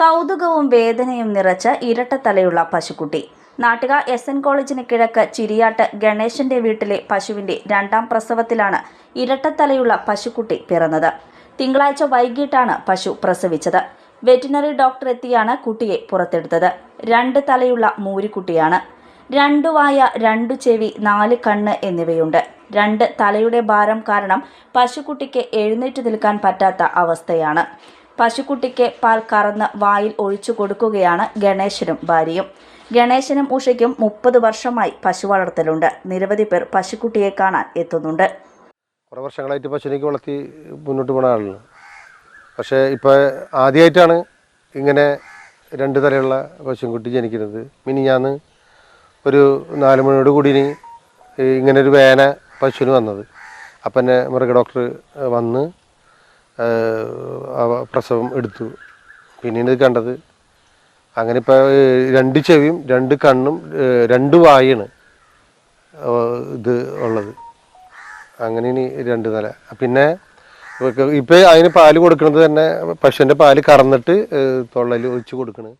കൗതുകവും വേദനയും നിറച്ച ഇരട്ടത്തലയുള്ള പശുക്കുട്ടി. നാട്ടിക എസ് എൻ കോളേജിന് കിഴക്ക് ചിരിയാട്ട് ഗണേശന്റെ വീട്ടിലെ പശുവിന്റെ രണ്ടാം പ്രസവത്തിലാണ് ഇരട്ടത്തലയുള്ള പശുക്കുട്ടി പിറന്നത്. തിങ്കളാഴ്ച വൈകിട്ടാണ് പശു പ്രസവിച്ചത്. വെറ്റിനറി ഡോക്ടർ എത്തിയാണ് കുട്ടിയെ പുറത്തെടുത്തത്. രണ്ട് തലയുള്ള മൂരിക്കുട്ടിയാണ്. രണ്ടു വായ രണ്ടു ചെവി നാല് കണ്ണ് എന്നിവയുണ്ട്. രണ്ട് തലയുടെ ഭാരം കാരണം പശുക്കുട്ടിക്ക് എഴുന്നേറ്റ് നിൽക്കാൻ പറ്റാത്ത അവസ്ഥയാണ്. പശുക്കുട്ടിക്ക് പാൽ കറന്ന് വായിൽ ഒഴിച്ചു കൊടുക്കുകയാണ് ഗണേശനും ഭാര്യയും. ഗണേശനും ഉഷയ്ക്കും മുപ്പത് വർഷമായി പശു വളർത്തലുണ്ട്. നിരവധി പേർ പശുക്കുട്ടിയെ കാണാൻ എത്തുന്നുണ്ട്. കുറേ വർഷങ്ങളായിട്ട് പശുവിനേക്ക് വളർത്തി മുന്നോട്ട് പോണ ആളാണ് പക്ഷേ ഇപ്പോൾ ആദ്യമായിട്ടാണ് ഇങ്ങനെ രണ്ട് തലയുള്ള പശുക്കുട്ടി ജനിക്കുന്നത്. മിനിഞ്ഞാന്ന് ഒരു നാല് മണിയോട് കൂടി ഇങ്ങനെ ഒരു വേന പശുവിന് വന്നത്. അപ്പം തന്നെ മൃഗ ഡോക്ടർ വന്ന് പ്രസവം എടുത്തു. പിന്നീട് കണ്ടത് അങ്ങനെ ഇപ്പോൾ രണ്ട് ചെവിയും രണ്ട് കണ്ണും രണ്ട് വായാണ് ഇത് ഉള്ളത്. അങ്ങനെ ഇനി രണ്ട് നില. പിന്നെ ഇപ്പം അതിന് പാൽ കൊടുക്കുന്നത് തന്നെ പശുവിന്റെ പാൽ കറന്നിട്ട് തൊള്ളൽ ഒഴിച്ച് കൊടുക്കണ്.